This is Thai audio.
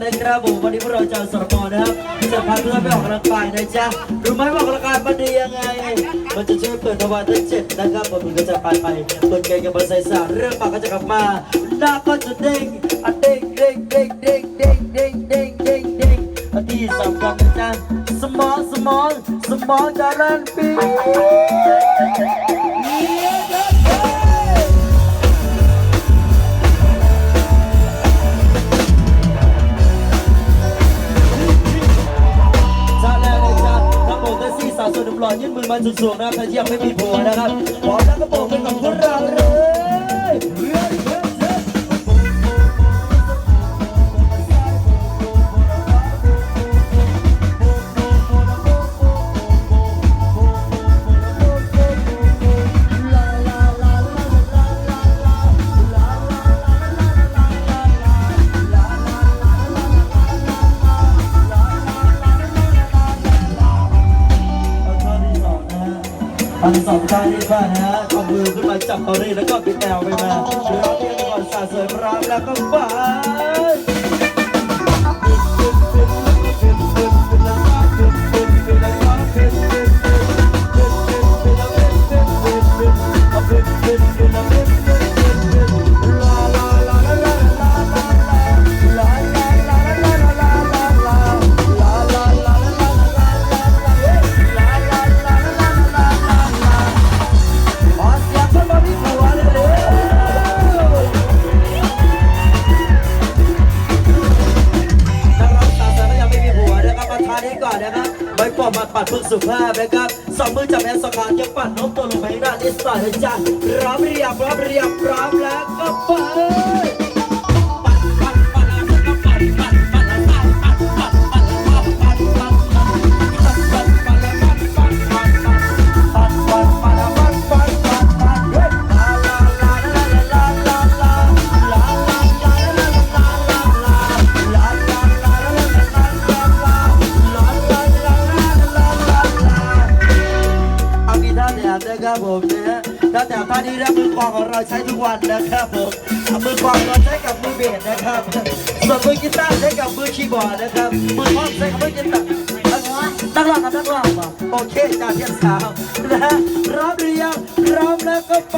นะครับผมวันนี้พวกเราจะสรมอนะครับจะพาเพื่อนไปออกกำลังกายนะจ๊ะรู้ไหมว่าออกกำลังกายมันดียังไง มันจะช่วยเปิดทวารทั้งเจ็ดนะครับผมมันก็จะไปไปเปิดเกงกับบอลไซซ่าเรื่องปากก็จะกลับมาหน้าก็จะเด้งอะเด้งเด้งเด้งเด้งเด้งเด้งเด้งเด้งเด้งอันที่สองกองนะจ๊ะสมองสมองสมองการันปี หล่อยื่นสุดๆนะครับถ้าเทียบไม่มีผัวนะครับขอแล้วก็โบกเป็นของพวกเรา ท่าที่สองท่าที่บ้านนะฮะเอามือขึ้นมาจับเอาเลยแล้วก็ปิดแนวไปมาร้องเพลงก่อนสาสวยพรามแล้วก็บ้า ปัดเพื่อสุภาพนะครับสองมือจับแอนสองขาจะปัดน้มตัวลงไปหน้านิสตาร์จ๊ะพร้อมเรียบพร้อมเรียบพร้อมแล้วก็ไป นะครับผมนะฮะถ้งแต่ท่านี้นะมือกลองของเราใช้ทุกวันนะครับผมมือกลองเราใช้กับมือเบสนะครับส่วนมือกีตาร์ใช้กับมือคีย์บอร์ดนะครับมือพ่อใช้กับมือกีตาร์นักร้องกับนักร้องป่ะโอเคจ้าเทียนสาวนะฮะพร้อมหรือยังพร้อมแล้วก็ไป